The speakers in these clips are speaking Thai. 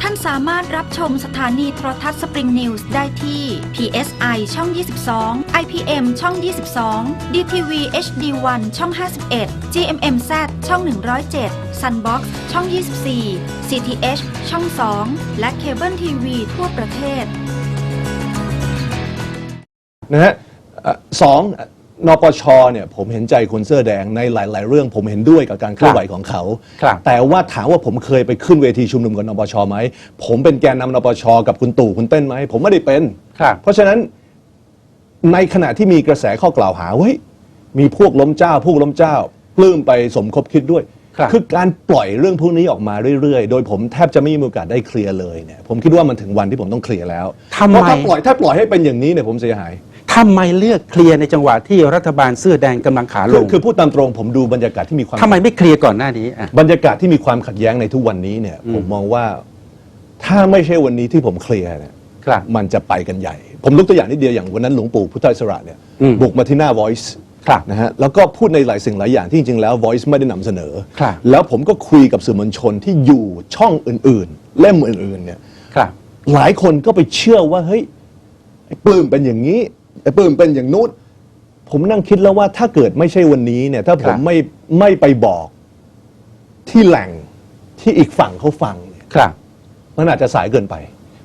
ท่านสามารถรับชมสถานีโทรทัศน์สปริงนิวส์ได้ที่ PSI ช่อง 22 IPM ช่อง 22 DTV HD1 ช่อง 51 GMMZ ช่อง 107 Sunbox ช่อง 24 CTH ช่อง 2 และเคเบิลทีวีทั่วประเทศ นะฮะเอ่อสอง นปชเนี่ยผมเห็นใจคนเสื้อแดงในหลาย ๆ เรื่องผมเห็นด้วยกับการเคลื่อนไหวของเขา ครับแต่ว่าถามว่าผมเคยไปขึ้นเวทีชุมนุมกับนปชไหม ผมเป็นแกนนำนปชกับคุณตู่คุณเต้นไหม ผมไม่ได้เป็น ครับ เพราะฉะนั้นในขณะที่มีกระแสข้อกล่าวหาเฮ้ยมีพวกล้มเจ้าพวกล้มเจ้าปลื้มไปสมคบคิดด้วยครับ อการปล่อยเรื่องพวกนี้ออกมาเรื่อย ๆ โดยผมแทบจะไม่มีโอกาสได้เคลียร์เลยเนี่ยผมคิดว่ามันถึงวันที่ผมต้องเคลียร์แล้วทำไม เพราะถ้าปล่อยถ้าปล่อยให้เป็นอย่างนี้เนี่ยผมเสียหาย ทำไมเลือกเคลียร์ในจังหวะที่รัฐบาลเสื้อแดงกำลังขาลคืองคือพูดตามตรงผมดูบรรยากาศที่มีความทำไมไม่เคลียร์ก่อนหน้านี้อะ บรรยากาศที่มีความขัดแย้งในทุกวันนี้เนี่ยผมมองว่าถ้าไม่ใช่วันนี้ที่ผมเคลียร์เนี่ย ครับ มันจะไปกันใหญ่ ผมยกตัวอย่างนิดเดียวอย่างวันนั้นหลวงปู่พุทธอิสระเนี่ยอืมบุกมาที่หน้า Voice ครับนะฮะแล้วก็พูดในหลายสิ่งหลายอย่างที่จริงๆแล้ว Voice ไม่ได้นำเสนอ ครับแล้วผมก็คุยกับสื่อมวลชนที่อยู่ช่องอื่นๆ เล่มอื่นๆเนี่ยครับ หลายคนก็ไปเชื่อว่าเฮ้ยไอ้ปลื้มเป็นอย่างนี้ ไอ้ปลื้มเป็นอย่างนู้นผมนั่งคิดแล้วว่าถ้าเกิดไม่ใช่วันนี้เนี่ย ถ้าผครัมบไม่ไม่ไปบอกที่แหล่งที่อีกฝั่งเขาฟังเนี่ยครับ มันอาจจะสายเกินไป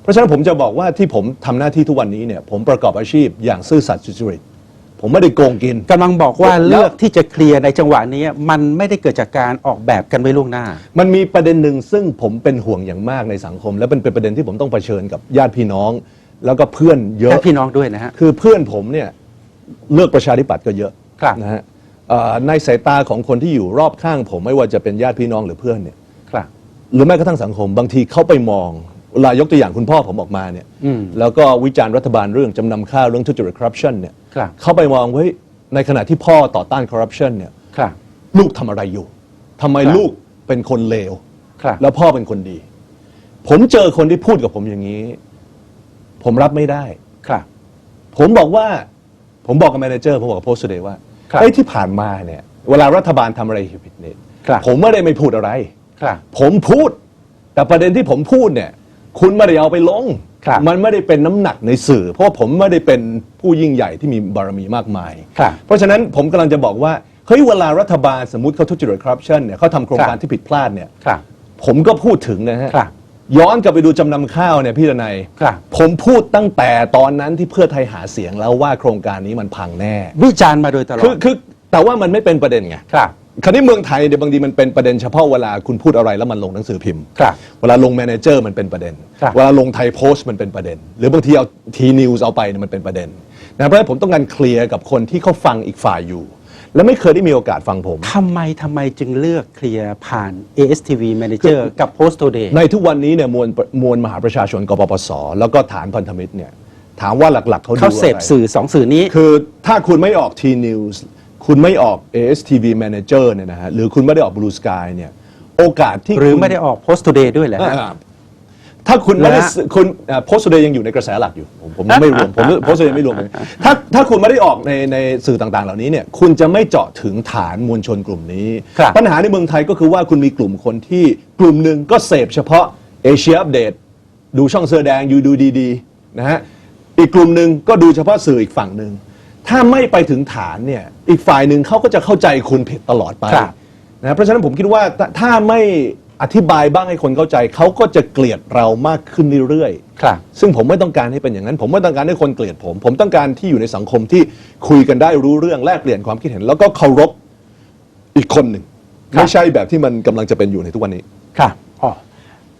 เพราะฉะนั้นผมจะบอกว่าที่ผมทำหน้าที่ทุกวันนี้เนี่ย ผมประกอบอาชีพอย่างซื่อสัตย์สุจริตผมไม่ได้โกงกิน กำลังบอกว่าแล้ว เลือกที่จะเคลียร์ในจังหวะนี้ มันไม่ได้เกิดจากการออกแบบกันไว้ล่วงหน้า มันมีประเด็นหนึ่งซึ่งผมเป็นห่วงอย่างมากในสังคม และเป็นเป็นประเด็นที่ผมต้องเผชิญกับญาติพี่น้อง แล้วก็เพื่อนเยและอะพี่น้องด้วยนะฮะ คือเพื่อนผมเนี่ยเลือกประชาธิปัตย์ก็เยอะครับนะฮะเอ่อในสายตาของคนที่อยู่รอบข้างผมไม่ว่าจะเป็นญาติพี่น้องหรือเพื่อนเนี่ย ครับ หรือแม้กระทั่งสังคมบางทีเขาไปมองเวลายกตัวอย่างคุณพ่อผมออกมาเนี่ยอืมแล้วก็วิจารณ์รัฐบาลเรื่องจำนำข้าวเรื่องทุจริตคอร์รัปชันเนี่ยครับ เขาไปมองเฮ้ยในขณะที่พ่อต่อต้านคอร์รัปชันเนี่ยครับ ลูกทำอะไรอยู่ทำไมครับ ลูกเป็นคนเลว ครับ แล้วพ่อเป็นคนดี ผมเจอคนที่พูดกับผมอย่างนี้ ผมรับไม่ได้ ครับ ผมบอกว่า ผมบอกกับแมเนเจอร์ผมบอกกับโพสต์เดย์ว่าครับไอ้ยที่ผ่านมาเนี่ย เวลารัฐบาลทำอะไรผิดเนี่ยครับ ผมไม่ได้ไม่พูดอะไร ครับ ผมพูด แต่ประเด็นที่ผมพูดเนี่ย คุณไม่ได้เอาไปลง ครับมันไม่ได้เป็นน้ำหนักในสื่อ เพราะว่าผมไม่ได้เป็นผู้ยิ่งใหญ่ที่มีบารมีมากมาย ครับเพราะฉะนั้นผมกำลังจะบอกว่าเฮ้ยเวลารัฐบาลสมมติเขาทุจริตคอร์รัปชันเนี่ยเขาทำโครงการครับ ที่ผิดพลาดเนี่ย ครับ ผมก็พูดถึงนะฮะ ครับ ย้อนกลับไปดูจำนำข้าวเนี่ยพี่ดนัยครับ ผมพูดตั้งแต่ตอนนั้นที่เพื่อไทยหาเสียงแล้วว่าโครงการนี้มันพังแน่ วิจารณ์มาโดยตลอคือดคือแต่ว่ามันไม่เป็นประเด็นไง ครับ คราวนี้เมืองไทยเดี๋ยวบางทีมันเป็นประเด็นเฉพาะเวลาคุณพูดอะไรแล้วมันลงหนังสือพิมพ์ ครับ เวลาลงแมเนเจอร์มันเป็นประเด็น ครับเวลาลงไทยโพสต์มันเป็นประเด็น หรือบางทีเอาทีนิวส์เอาไปเนี่ยมันเป็นประเด็นนะเพราะฉะนั้นผมต้องการเคลียร์กับคนที่เขาฟังอีกฝ่ายอยู่ และไม่เคยได้มีโอกาสฟังผม ทำไมทำไมจึงเลือกเคลียร์ผ่าน ASTV Manager กับ Post Today ในทุกวันนี้เนี่ยมวลมวลมหาประชาชนกปปส แล้วก็ฐานพันธมิตรเนี่ยถามว่าหลักๆเขาดูเขาเสพอะไรสื่อสองสื่อนี้ คือถ้าคุณไม่ออก T News คุณไม่ออก ASTV Manager เนี่ยนะฮะหรือคุณไม่ได้ออก Blue Sky เนี่ยโอกาสที่หรือคุณไม่ได้ออก Post Today ด้วยแหละ อ่า ถ้าคุณไม่ได้นะฮะซื้อคุณโพสต์เดย์ยังอยู่ในกระแสหลักอยู่ ผมผมไม่รวมผมโพสต์เดย์ไม่รวมเลยถ้าถ้าคุณไม่ได้ออกในในสื่อต่างๆ เหล่านี้เนี่ยคุณจะไม่เจาะถึงฐานมวลชนกลุ่มนี้ครับปัญหาในเมืองไทยก็คือว่าคุณมีกลุ่มคนที่กลุ่มหนึ่งก็เสพเฉพาะเอเชียอัปเดตดูช่องเสื้อแดงอยู่ดูดีๆนะฮะอีกกลุ่มหนึ่งก็ดูเฉพาะสื่ออีกฝั่งหนึ่งถ้าไม่ไปถึงฐานเนี่ยอีกฝ่ายหนึ่งเขาก็จะเข้าใจคุณผิดตลอดไปครับนะเพราะฉะนั้นผมคิดว่าถ้าถ้าไม่ อธิบายบ้างให้คนเข้าใจ เขาก็จะเกลียดเรามากขึ้นเรื่อยๆครับซึ่งผมไม่ต้องการให้เป็นอย่างนั้น ผมไม่ต้องการให้คนเกลียดผม ผมต้องการที่อยู่ในสังคมที่คุยกันได้รู้เรื่องแลกเปลี่ยนความคิดเห็น แล้วก็เคารพอีกคนหนึ่งครับ ไม่ใช่แบบที่มันกำลังจะเป็นอยู่ในทุกวันนี้ ครับอ๋อ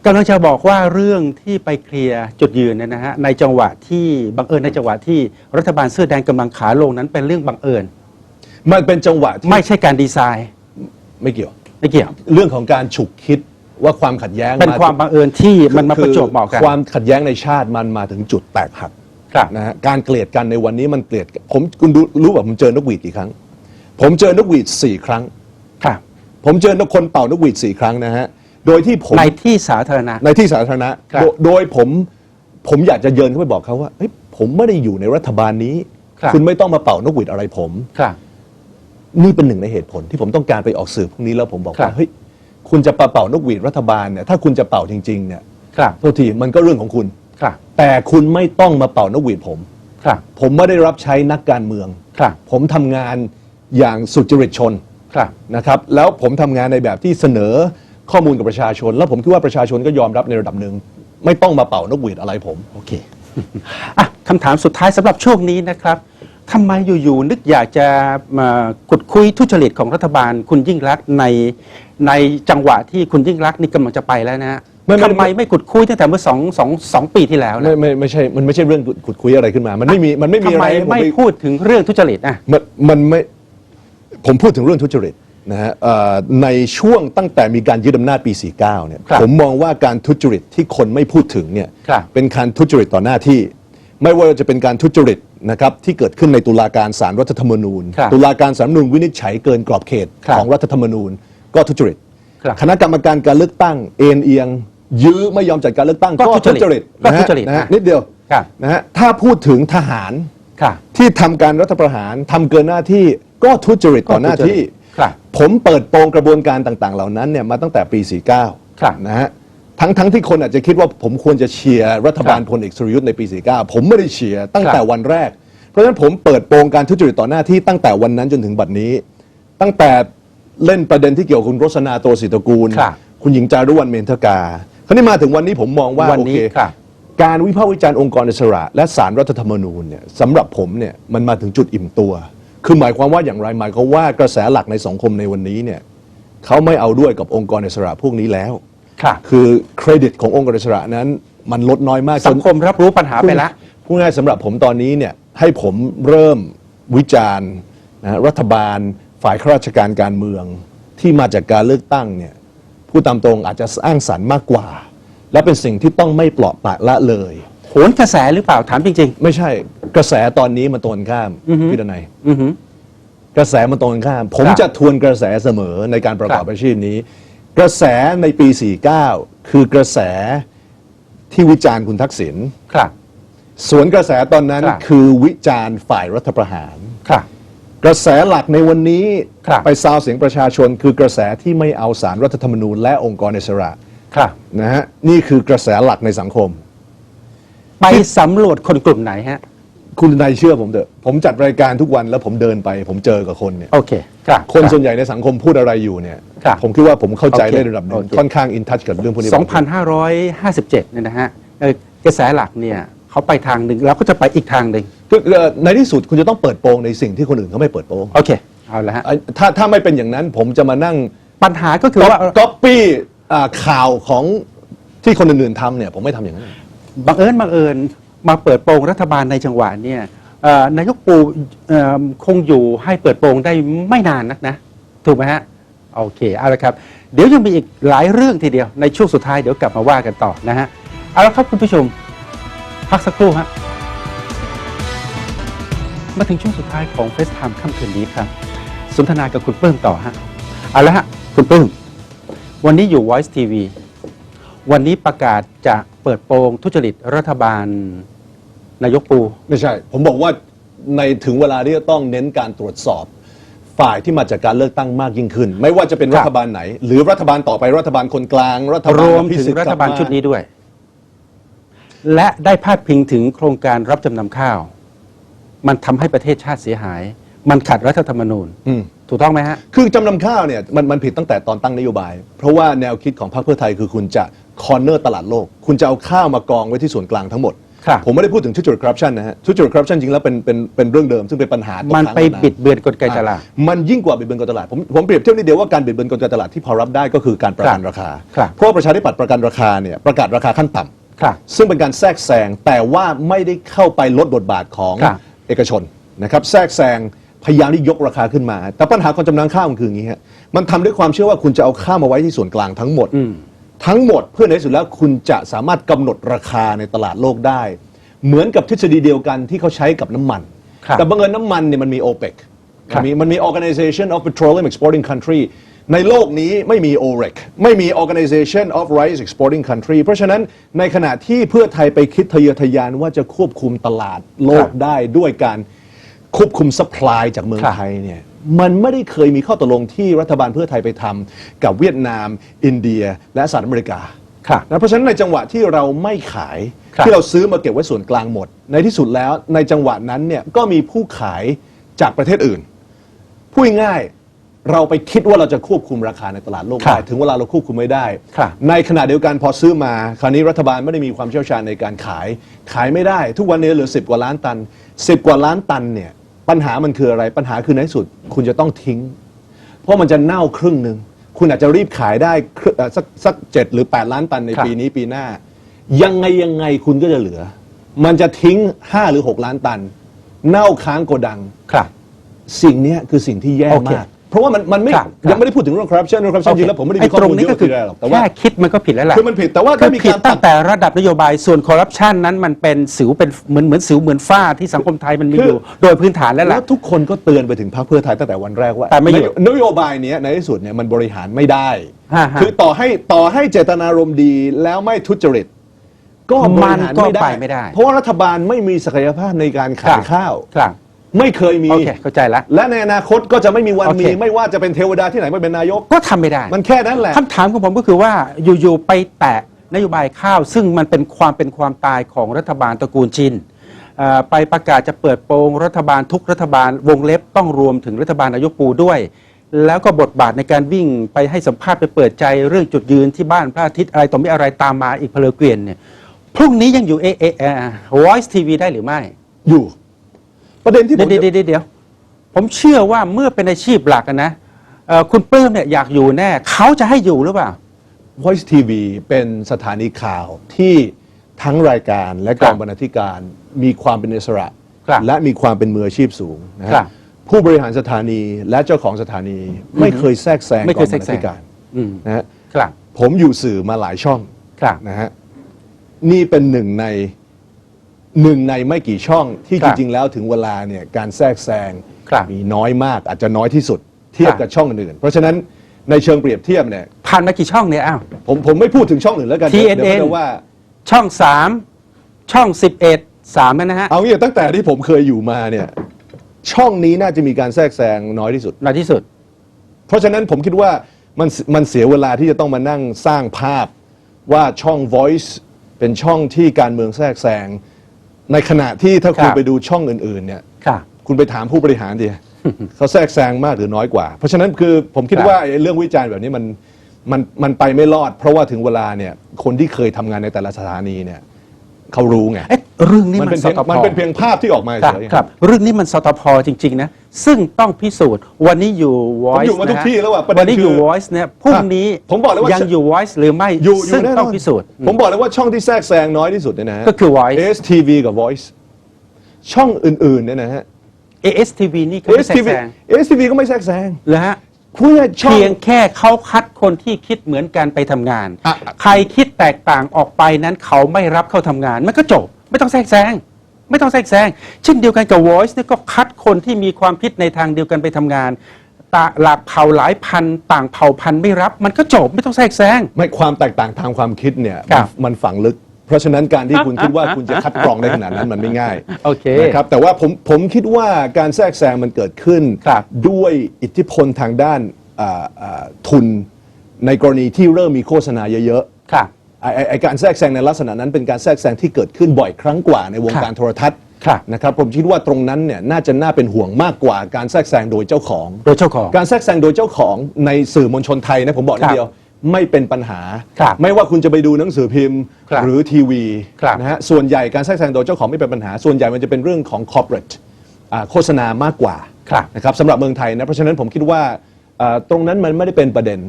กำลังจะบอกว่าเรื่องที่ไปเคลียร์จุดยืนเนี่ยนะฮะในจังหวะที่บังเอิญในจังหวะที่รัฐบาลเสื้อแดงกำลังขาลงนั้นเป็นเรื่องบังเอิญ มันเป็นจังหวะที่ไม่ใช่การดีไซน์ ไม่เกี่ยว ไม่เกี่ยว เรื่องของการฉุกคิดว่าความขัดแย้งเป็นความบังเอิญที่มันมาคือประจวบเหมาะกันความขัดแย้งในชาติมันมาถึงจุดแตกหักครับนะฮะการเกลียดกันในวันนี้มันเกลียดผมคุณดูรู้ว่าผมเจอนกหวีดกี่ครั้ง ผมเจอนกหวีดสี่ครั้งครับผมเจอนกคนเป่านกหวีดสี่ครั้งนะฮะโดยที่ผมในที่สาธารณะในที่สาธารณะครับโดยโดยผมผมอยากจะเยินเข้าไปบอกเขาว่าเฮ้ยผมไม่ได้อยู่ในรัฐบาลนี้ครับณไม่ต้องมาเป่านกหวีดอะไรผมครับ นี่เป็นหนึ่งในเหตุผลที่ผมต้องการไปออกสื่อพวกนี้แล้วผมบอกครัว่าบเฮ้ยคุณจะเป่านกหวีดรัฐบาลเนี่ยถ้าคุณจะเป่าจริง ๆ เนี่ยครับโทษทีมันก็เรื่องของคุณครับ แต่คุณไม่ต้องมาเป่านกหวีดผมครับ ผมไม่ได้รับใช้นักการเมืองครับ ผมทำงานอย่างสุจริตชนครับนะครับแล้วผมทำงานในแบบที่เสนอข้อมูลกับประชาชน แล้วผมคิดว่าประชาชนก็ยอมรับในระดับหนึ่งไม่ต้องมาเป่านกหวีดอะไรผมโอเคอะคำถามสุดท้ายสำหรับช่วงนี้นะครับ ทำไมอยู่ๆนึกอยากจะมาขุดคุยทุจริตของรัฐบาลคุณยิ่งรักษณ์ในในจังหวะที่คุณยิ่งรักษณ์นี่กำลังจะไปแล้วนะฮะไม่ไม่ ทำไมไม่ขุดคุยตั้งแต่เมื่อสองสองสองปีที่แล้วไม่นะไม่ไม่ใช่มันไม่ใช่เรื่องขุดคุยอะไรขึ้นมา มันไม่มีมันไม่มีทำอะไรไมให้ผมไม่ไปพูดถึงเรื่องทุจริตอะ มันมันไม่ผมพูดถึงเรื่องทุจริตนะฮะเอ่อในช่วงตั้งแต่มีการยึดอำนาจปี 49 เนี่ยครับผมมองว่าการทุจริตที่คนไม่พูดถึงเนี่ยครับเป็นการทุจริตต่อหน้าที่ ไม่ว่าจะเป็นการทุจริตนะครับที่เกิดขึ้นในตุลาการศาลรัฐธรรมนูญ ครับตุลาการศาลรัฐธรรมนูญวินิจฉัยเกินกรอบเขตครับของรัฐธรรมนูญ ก็ทุจริต ครับคณะกรรมการการเลือกตั้งเอ็นเอียง ยื้อไม่ยอมจัดการเลือกตั้งก็ก็ทุทุจจริริตตก็นะทุฮะจริตนะฮะนะนิดเดียวครับ นะฮะถ้าพูดถึงทหาร ค่ะ ที่ทำการรัฐประหารทำเกินหน้าที่ก็ทุจริตต่อหน้าที่ครับผมเปิดโปงกระบวนการต่างๆ เหล่านั้นเนี่ยมาตั้งแต่ปี49ครับนะฮะ ทั้งทั้งที่คนอาจจะคิดว่าผมควรจะเชียร์รัฐบาลครับพลเอกสุรยุทธ์ในปี 49 ผมไม่ได้เชียร์ตั้งครับแต่วันแรก เพราะฉะนั้นผมเปิดโปงการทุจริตต่อหน้าที่ตั้งแต่วันนั้นจนถึงบัดนี้ ตั้งแต่เล่นประเด็นที่เกี่ยวกับคุณรสนาโตศิตระกูลครับคุณหญิงจารุวรรณเมนทกาคราวนี้มาถึงวันนี้ผมมองว่าวันโอนี้เคครับการวิพากษ์วิจารณ์องค์กรอิสระ และสารรัฐธรรมนูญเนี่ยสำหรับผมเนี่ยมันมาถึงจุดอิ่มตัว คือหมายความว่าอย่างไรหมายความว่ากระแสหลักในสังคมในวันนี้เนี่ยเขาไม่เอาด้วยกับองค์กรอิสระพวกนี้แล้ว ค่ะคือเครดิตขององค์กรอิสระนั้น มันลดน้อยมากสังคมรับรู้ปัญหาไปแล้วพูดง่ายๆสำหรับผมตอนนี้เนี่ยให้ผมเริ่มวิจารณ์นะรัฐบาลฝ่ายข้าราชการการเมือง ที่มาจากการเลือกตั้งเนี่ยพูดตามตรงอาจจะสร้างสรรค์มากกว่า และเป็นสิ่งที่ต้องไม่ปลอดปละละเลยโหนกระแสหรือเปล่าถามจริง ไม่ใช่กระแสตอนนี้มันตรงกันข้ามอือฮึ พี่ดนัย ๆ อือหือ กระแสมันตรงกันข้าม ผมครับจะทวนกระแสเสมอในการประกอบครับอาชีพนี้ กระแสในปี 49 คือกระแสที่วิจารณ์คุณทักษิณครับ สวนกระแสตอนนั้นครับคือวิจารณ์ฝ่ายรัฐประหาร ครับ กระแสหลักในวันนี้ครับ ไปซาวเสียงประชาชน คือกระแสที่ไม่เอาสารรัฐธรรมนูญและองค์กรอิสระครับ นะฮะนี่คือกระแสหลักในสังคม ไปสำรวจคนกลุ่มไหนฮะ คุณนายเชื่อผมเถอะผมจัดรายการทุกวันแล้วผมเดินไป ผมเจอกับคนเนี่ย โอเค ครับคนรับส่วนใหญ่ในสังคมพูดอะไรอยู่เนี่ย ครับผมคิดว่าผมเข้าใจโอเคได้ระดับหนึ่โองเค ค่อนข้างอินทัชกับเรื่องพวกนี้2,557เนี่ยนะฮะเอ่อกระแสหลักเนี่ยเขาไปทางหนึ่งเราก็จะไปอีกทางหนึ่งคือเอ่อในที่สุดคุณจะต้องเปิดโปงในสิ่งที่คนอื่นเขาไม่เปิดโปงโอเคเอาละฮะไอ้ถ้าถ้าไม่เป็นอย่างนั้นผมจะมานั่งปัญหาก็คือว่า ก๊อปปี้ข่าวของที่คนอื่นๆทำเนี่ยผมไม่ทำอย่างนั้น บังเอิญบังเอิญมาเปิดโปงรัฐบาลในจังหวะเนี่ยเอ่อ นายกปูคงอยู่ให้เปิดโปงได้ไม่นานนักนะ ถูกไหมฮะ โอเค เอาละครับ เดี๋ยวยังมีอีกหลายเรื่องทีเดียวในช่วงสุดท้ายเดี๋ยวกลับมาว่ากันต่อนะฮะ เอาละครับคุณผู้ชม พักสักครู่ฮะ มาถึงช่วงสุดท้ายของเฟสไทม์ค่ำคืนนี้ครับ สนทนากับคุณเปิ้มต่อฮะ เอาละฮะ คุณเปิ้มวันนี้อยู่ Voice TV วันนี้ประกาศจะเปิดโปงทุจริตรัฐบาล นายกปู ไม่ใช่ ผมบอกว่าในถึงเวลาที่จะต้องเน้นการตรวจสอบ ฝ่ายที่มาจากการเลือกตั้งมากยิ่งขึ้น ไม่ว่าจะเป็นครับรัฐบาลไหน หรือรัฐบาลต่อไปรัฐบาลคนกลาง รัฐรบาลวมอภิถึงสิทธิ์รัฐบาลกมชุดนี้ด้วย และได้พาดพิงถึงโครงการรับจำนำข้าว มันทำให้ประเทศชาติเสียหาย มันขัดรัฐธรรมนูญ อืม ถูกต้องไหมฮะ คือจำนำข้าวเนี่ยมันมันผิดตั้งแต่ตอนตั้งนโยบาย เพราะว่าแนวคิดของพรรคเพื่อไทยคือคุณจะคอร์เนอร์ตลาดโลก คุณจะเอาข้าวมากองไว้ที่ส่วนกลางทั้งหมด ครับ ผมไม่ได้พูดถึงทุจริตคอร์รัปชันนะฮะทุจริตคอร์รัปชันจริงแล้วเป็นเป็นเป็นเรื่องเดิมซึ่งเป็นปัญหาตกมันค้างไปมานานบิดเบือนกลไกตลาดอะมันยิ่งกว่าบิดเบือนกลไกตลาดผมผมเปรียบเทียบนิดเดียวว่าการบิดเบือนกลไกตลาดที่พอรับได้ก็คือการประกันครับราคา ครับเพราะว่าประชาธิปัตย์ประกันราคาเนี่ยประกาศราคาขั้นต่ำครับซึ่งเป็นการแทรกแซงแต่ว่าไม่ได้เข้าไปลดบทบาทของครับ เอกชนนะครับแทรกแซงพยายามที่ยกราคาขึ้นมา แต่ปัญหาการจำนำข้าวมันคืออย่างนี้ฮะมันทำด้วยความเชื่อว่าคุณจะเอาข้าวมาไว้ที่ส่วนกลางทั้งหมดอืม ทั้งหมดเพื่อในที่สุดแล้วคุณจะสามารถกำหนดราคาในตลาดโลกได้ เหมือนกับทฤษฎีเดียวกันที่เขาใช้กับน้ำมัน ครับแต่บังเอิญน้ำมันเนี่ยมันมี OPEC ครับ มันมีมันมี Organization of Petroleum Exporting Country ในโลกนี้ไม่มี OREC ไม่มี Organization of Rice Exporting Country เพราะฉะนั้นในขณะที่เพื่อไทยไปคิดทะเยอทะยานว่าจะควบคุมตลาดโลกได้ด้วยการควบคุม supply จากเมืองครับ ไทยเนี่ย มันไม่ได้เคยมีข้อตกลงที่รัฐบาลเพื่อไทยไปทำกับเวียดนาม อินเดีย และสหรัฐอเมริกาครับนะเพราะฉะนั้นในจังหวะที่เราไม่ขายครับ ที่เราซื้อมาเก็บไว้ส่วนกลางหมด ในที่สุดแล้วในจังหวะนั้นเนี่ยก็มีผู้ขายจากประเทศอื่น พูดง่ายๆเราไปคิดว่าเราจะควบคุมราคาในตลาดโลกครับได้ถึงเวลาเราควบคุมไม่ได้ ครับในขณะเดียวกันพอซื้อมา คราวนี้รัฐบาลไม่ได้มีความเชี่ยวชาญในการขาย ขายไม่ได้ ทุกวันนี้เหลือ 10 กว่าล้านตัน 10 กว่าล้านตันเนี่ย ปัญหามันคืออะไรปัญหาคือในที่สุด คุณจะต้องทิ้ง เพราะมันจะเน่าครึ่งหนึ่งคุณอาจจะรีบขายได้ครึ่งเอ่อสักสักเจ็ดหรือ 8 ล้านตันในครับ ปีนี้ปีหน้า ยังไงยังไงคุณก็จะเหลือ มันจะทิ้ง 5 หรือ 6 ล้านตัน เน่าค้างโกดัง ครับ สิ่งเนี้ยคือสิ่งที่แย่โอเคมาก เพราะว่ามันมันไม่ครับ ยังไม่ได้พูดถึงเรื่องคอร์รัปชันเรื่องคอร์รัปชันจริงแล้วผมไม่ได้มีข้อตรงมูลเยนี้ก็อะคือที่ได้หรอกแต่ว่า แค่คิดมันก็ผิดแล้วล่ะคือมันผิดแต่ว่าคืถ้าอมีผิดการตั้ตังดแต่ระดับนโยบายส่วนคอร์รัปชันนั้นมันเป็นสิวเป็นเหมือนเหมือนสิวเหมือนฝ้าที่สังคมไทยมันมีคือออยู่ โดยพื้นฐานแล้วแล้ล่ะ วทุกคนก็เตือนไปถึงพรรคเพื่อไทยตั้งแต่วันแรกว่าแต่ไม่หยุดนโยบายเนี้ยในที่สุดเนี่ยมันบริหารไม่ได้ ฮะฮะคือต่อให้ต่อให้เจตนารมณ์ดีแล้วไม่ทุจริต ก็บริหารมันก็ไม่ได้ไปไม่ได้ เพราะว่ารัฐบาลไม่มีศักยภาพในการขายข้าว ครับ ไม่เคยมี โอเคเข้าใจแล้ว และในอนาคตก็จะไม่มีวันโอเคมีไม่ว่าจะเป็นเทวดาที่ไหนมาเป็นนายก ก็ทำไม่ได้มันแค่นั้นแหละ คำถามของผมก็คือว่าอยู่ๆไปแตะนโยบายข้าว ซึ่งมันเป็นความเป็นความตายของรัฐบาลตระกูลชินเอ่อไปประกาศจะเปิดโปงรัฐบาลทุกรัฐบาลวงเล็บต้องรวมถึงรัฐบาลนายกปูด้วย แล้วก็บทบาทในการวิ่งไปให้สัมภาษณ์ไปเปิดใจเรื่องจุดยืนที่บ้านพระอาทิตย์อะไรต่อมีอะไรตามมาอีกเพลเกวียนเนี่ยพรุ่งนี้ยังอยู่เอเอเอ่อ Voice TV ได้หรือไม่ อยู่ ประเด็นที่ผมเดี๋ยวจะเดี๋ยวเดี๋ยวผมเชื่อว่าเมื่อเป็นอาชีพหลักอะนะเอ่อคุณปลื้มเนี่ยอยากอยู่แน่เขาจะให้อยู่หรือเปล่า Voice TV เป็นสถานีข่าวที่ทั้งรายการและกองบรรณาธิการมีความเป็นอิสระครับและมีความเป็นมืออาชีพสูงนะฮะครับผู้บริหารสถานีและเจ้าของสถานีไม่เคยแทรกแซงไม่กเคองยบแทรรรกแซงณาธิการอืมนะฮะครับผมอยู่สื่อมาหลายช่องครับนะฮะนี่เป็นหนึ่งใน หนึ่งในไม่กี่ช่องที่ครัจบริงๆแล้วถึงเวลาเนี่ยการแทรกแซงครับมีน้อยมากอาจจะน้อยที่สุดเทียบครับ กับช่องอื่นๆเพราะฉะนั้นในเชิงเปรียบเทียบเนี่ยผ่านมากี่ช่องเนี่ยอ้าว ผมผมไม่พูดถึงช่องอื่นแล้วกัน TNN เดี๋ยวเดี๋ยวว่า ช่องสามช่องสิบเอ็ดสามนะฮะเอางี้ตั้งแต่ที่ผมเคยอยู่มาเนี่ยช่องนี้น่าจะมีการแทรกแซงน้อยที่สุด น้อยที่สุด เพราะฉะนั้นผมคิดว่ามันมันเสียเวลาที่จะต้องมานั่งสร้างภาพว่าช่อง Voice เป็นช่องที่การเมืองแทรกแซง ในขณะที่ถ้าคุณครับ ไปดูช่องอื่นๆเนี่ยครับคุณไปถามผู้บริหารดิ เขาแทรกแซงมากหรือน้อยกว่า เพราะฉะนั้นคือผมคิดครับ ว่าไอ้เรื่องวิจารณ์แบบนี้มันมันมันไปไม่รอด เพราะว่าถึงเวลาเนี่ยคนที่เคยทำงานในแต่ละสถานีเนี่ยเขารู้ไง เอ๊ะเรื่องนี้มันมัเป็นนสเพียงตพมันเป็นเพียงภาพที่ออกมาครับเฉยๆ ครับ เรื่องนี้มันสตพจริง ๆ นะ ซึ่งต้องพิสูจน์วันนี้อยู่ Voice อยู่มาทุกนะฮะที่แล้วอะประเด็นวันนี้อยู่ คือ Voice เนี่ยพรุ่งนี้ผมบอกเลยว่ายั งอยู่ Voice หรือไม่อยู่อยู่ซึ่งแน่นต้อองนพิสูจน์ผมบอกเลยว่าช่องที่แทรกแซงน้อยที่สุดเนี่ยนะฮะ ก็คือ Voice ASTV กับ Voice ช่องอื่นๆเนี่ยนะฮะ ASTV นี่ก็ไม่แทรก ASTV แซง ASTV ก็ไม่แทรกแซงเหรอฮะคุณเนี่ยช่อง เพียงแค่เขาคัดคนที่คิดเหมือนกันไปทำงาน อะ ใครคิดแตกต่างออกไปนั้นเขาไม่รับเข้าทำงาน มันก็จบ ไม่ต้องแทรกแซง ไม่ต้องแทรกแซงเช่นเดียวกันกับ Voice เนี่ยก็คัดคนที่มีความคิดในทางเดียวกันไปทำงานตาหลากเผ่าหลายพันต่างเผ่าพันธุ์ไม่รับ มันก็จบไม่ต้องแทรกแซง ไม่ความแตกต่างทางความคิดเนี่ยครับมันมันฝังลึก เพราะฉะนั้นการที่คุณคิดว่าคุณจะคัดกรองได้ขนาดนั้นมันไม่ง่ายโอเคนะครับแต่ว่าผมผมคิดว่าการแทรกแซงมันเกิดขึ้น ครับด้วยอิทธิพลทางด้านอ่าอ่าทุนในกรณีที่เริ่มมีโฆษณาเยอะๆครับ ไอ้ไอ้ไอการแทรกแซงในลักษณะนั้นเป็นการแทรกแซงที่เกิดขึ้นบ่อยครั้งกว่าในวงการครับโทรทัศน์ครับ นะครับผมคิดว่าตรงนั้นเนี่ยน่าจะน่าเป็นห่วงมากกว่าการแทรกแซงโดยเจ้าของ โดยเจ้าของ การแทรกแซงโดยเจ้าของในสื่อมวลชนไทยนะผมบอกนิครัดบเดียว ไม่เป็นปัญหา ครับไม่ว่าคุณจะไปดูหนังสือพิมพ์ครับหรือทีวีครับนะฮะส่วนใหญ่การแทรกแซงโดยเจ้าของไม่เป็นปัญหา ส่วนใหญ่มันจะเป็นเรื่องของ corporate อ่าโฆษณามากกว่าครับนะครับสำหรับเมืองไทยนะเพราะฉะนั้นผมคิดว่าอ่าตรงนั้นมันไม่ได้เป็นประเด็น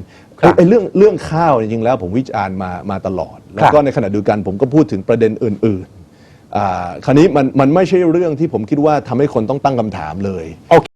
ครับไอ้เรื่องเรื่องข้าวเนี่ยจริงๆแล้วผมวิจารณ์มามาตลอด แล้วก็ในขณะเดียวกันผมก็พูดถึงประเด็นอื่นๆอ่าคราวนี้มันมันไม่ใช่เรื่องที่ผมคิดว่าทำให้คนต้องตั้งคำถามเลย โอเค